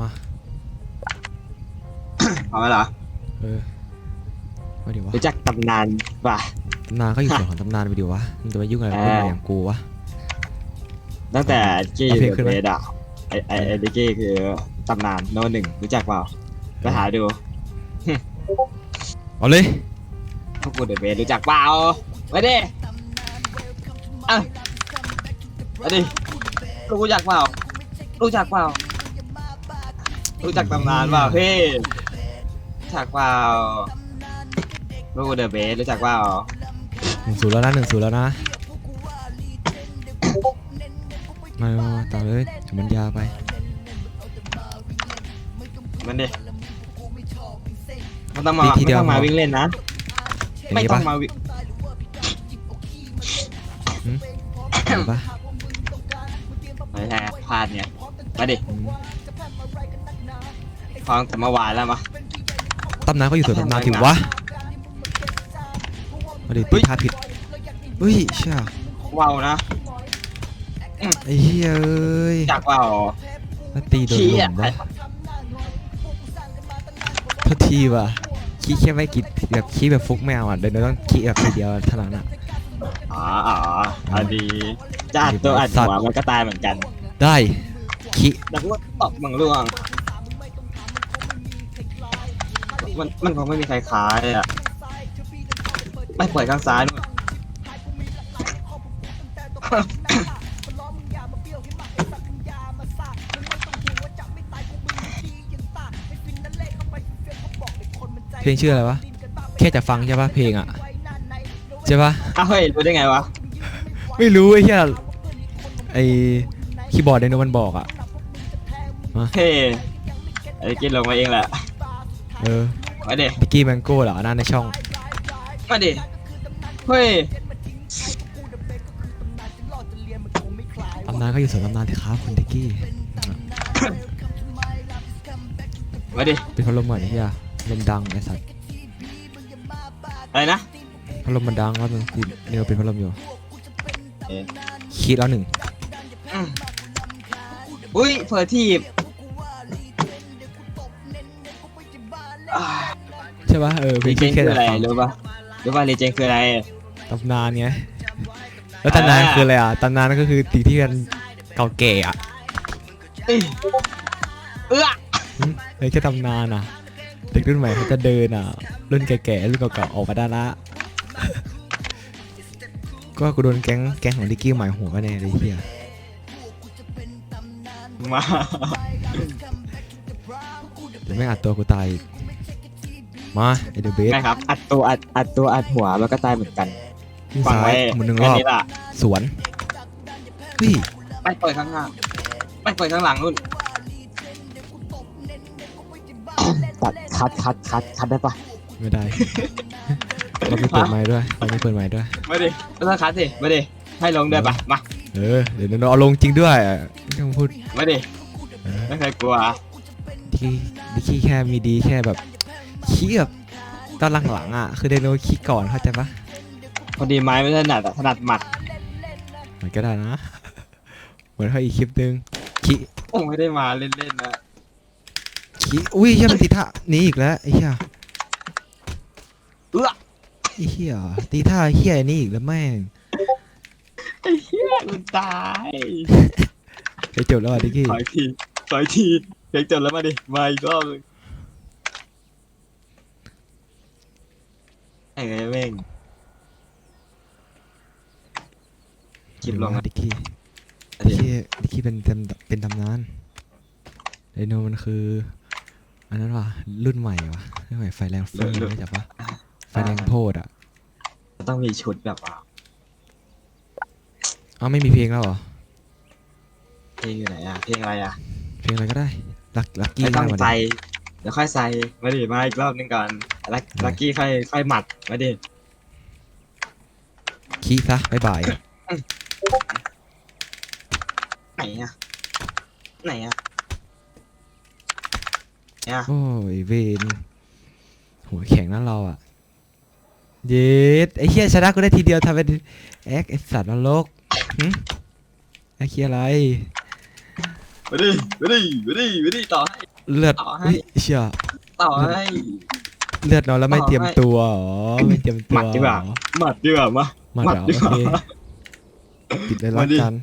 มาเอาไหมเหรอเออมาดิวะรู้จักตำนานป่ะ ตำนานก็อยู่ส่วนของตำนานไปดิวะมึงจะไปยุ่งอะไรกับเอคนออย่างกูวะ ตั้งแต่กี้เอาเพลงขึ้นเบไหมสอะไอไอไอดิกี้คือตำนานโนหนึ่งรู้จักเปล่าไปหาดูเอาเลยพวกกูเดอะเบสรู้จักเปล่าไปดิเอะมาดิรู้จักเปล่ารู้จักเปล่า รู้จักตำนานเปล่าเฮ้รู้จักเปล่าพวกกูเดอะเบสรู้จักเปล่าหนึ่งศูนย์แล้วนะหนึ่งศูนย์แล้วนะมามามาตามเลยถึงบรรยาไปมันดิไม่ต้องมาทีทีไม่เดียวต้องมาพอวิ่งเล่นนะอย่างไม่นี้ต้อปะงมาวิ่งเห็นปะไม่ใช่พลาดเนี่ยมาดิอืม ฟังแต่เมื่อวานแล้วมาตำนานก็อยู่ส่วนตำนานถึงวะมาดิตีท่าผิดเฮ้ยเชี่ยว้าวนะไอ้เหี้ยเอ้ยจากว่าว แล้วตีโดนขี้หลุอะมวะโทษทีว่ะขี้แค่ไม่กินแบบขี้แบบฟุกแมวอะเดี๋ยวเราต้องขี้แบบทีเดียวเท่านั้นอะ อ๋ออ๋ออันดีจะอัดตัวอัดหัวมันก็ตายเหมือนกัน ได้ขี้แต่ว่าตบมึงร่วง มันมันคงไม่มีใครขายอะ ไม่ปล่อยข้างซ้ายนู่นเพลงชื่ออะไรวะ แค่จะฟังใช่ปะเพลงอะ ใช่ปะอ้าวเฮ้ยรู้ได้ไงวะ ไม่รู้ไอ้เหี้ยไอ้คีย์บอร์ดไดโนมันบอกอะ เฮ้ยไอ้กินลงมาเองแหละ เออ มาดิดิกกี้แมงโก้เหรอนั่นในช่อง มาดิเฮ้ยตำนานก็อยู่ส่วนตำนานที่ครับคุณดิกกี้ มาดิเป็นพัดลมก่อนไอ้เหี้ยลมดังไอ้สัตว์อะไรนะพัดลมมันดังแล้วมันคือเนี่ยเป็นพัดลมอยู่เอ๊ะคิดแล้วหนึ่ง อืมอุ้ยเผลอทีบ ใช่ปะเออเพลรีงเจชื่นอแค่คือจะอะไรฟังรู้ปะรู้ปะรีเจนคืออะไรตำนานไงแล้วตำนานอ่าคืออะไรอะตำนานก็คือสิ่งที่มันเก่าแก่อะเอ้ยเอื้อหึเลยแค่ตำนานอะ เด็กรุ่นใหม่เขาจะเดินอะ รุ่นแก่ๆรุ่นเก่าๆออกมาได้ละก็กูโดนแก๊งแก๊งของดิกกี้หมายหัวกันแน่เลยเฮียมาเดี๋ยวไม่งอัดตัวกูตายอีก มาไอเดอะเบสไม่ครับ อัดตัวอัดอัดตัวอัดหัวมันก็ตายเหมือนกันวิ่งฟังซ้าไว้ยหมุนหนึ่งรอบแค่นี้ล่ะสวนเฮ้ยไปเปิดข้างหน้าไปเปิดข้างหลังนู่นตัดคัดคัดคัดคัดได้ปะไม่ได้ เราไม่เปิดไม้ด้วยเราไม่เปิดไม้ด้วยไม่ดิไม่ต้องคัดสิไม่ดิให้ลงได้ปะมาเออ เดี๋ยวเราเอาลงจริงด้วยอะไม่ต้องพูดไม่ดิเออไม่เคยกลัวที่ดิกกี้แค่มีดีแค่แบบ ขี้แบบตอนหลังๆอะคือไดโนขี้ก่อนเข้าใจปะพอดีไม้ไม่ถนัดอะถนัดหมัดมันก็ได้นะ เหมือนเขาอีกคลิปนึงขี้โอ้ไม่ได้มาเล่นๆนะขี้อุ้ยเฮียมันตีท่านี้อีกแล้วไอ้เหี้ยเอื้อไอ้เหี้ยตีท่าเหี้ยนี้อีกแล้วแม่งไอ้เหี้ยมันตายไปจบแล้วอะดิกกี้ ถอยทีถอยทีเพลงจบแล้วมาดิมาอีกรอบนึง ไอ้ไงแม่งคลิปลงนะนะดิกกี้อันดิกนี้กี้ดิกกี้เป็นเป็นเป็นตำนานไดโนมันคืออันนั้นว่ะรุ่นใหม่ว่ะรุ่นใหม่ไฟแรงฟุ้งไม่จับปะไฟแรงโพดอะต้องมีชุดแบบว่าอ้าวไม่มีเพลงแล้วเหรอเพลงอยู่ไหนอะเพลงอะไรอะเพลงอะไรก็ได้ลักลักกี้ไม่ต้องก็ได้ใส่เดี๋ยวค่อยใส่มาดิมาอีกรอบนึงก่อน ลักลักกี้ค่อยค่อยหมัดมาดิขี้ซะบ๊ายบายไหนอะไหนอะเนี่ยโอ้ยเวนหัวแข็งนั่นเราอะ เย็ดไอ้เหี้ยชนะกูได้ทีเดียวทำเป็นแอคไอสัตว์นรกหึไอ้เหี้ยอะไรมาดิมาดิมาดิมาดิต่อให้ เลือดต่อให้ อุ๊ยเชี่ยต่อให้ เลือดน้อยแล้วไม่ต่อเตรียมให้ตัวอ๋อไม่เตรียมตัวหมัดดีกว่าอ๋อหมัดดีกว่ามาหมัดหมัดเหรอดีโอกว่าเคติดเลยละมาดิกัน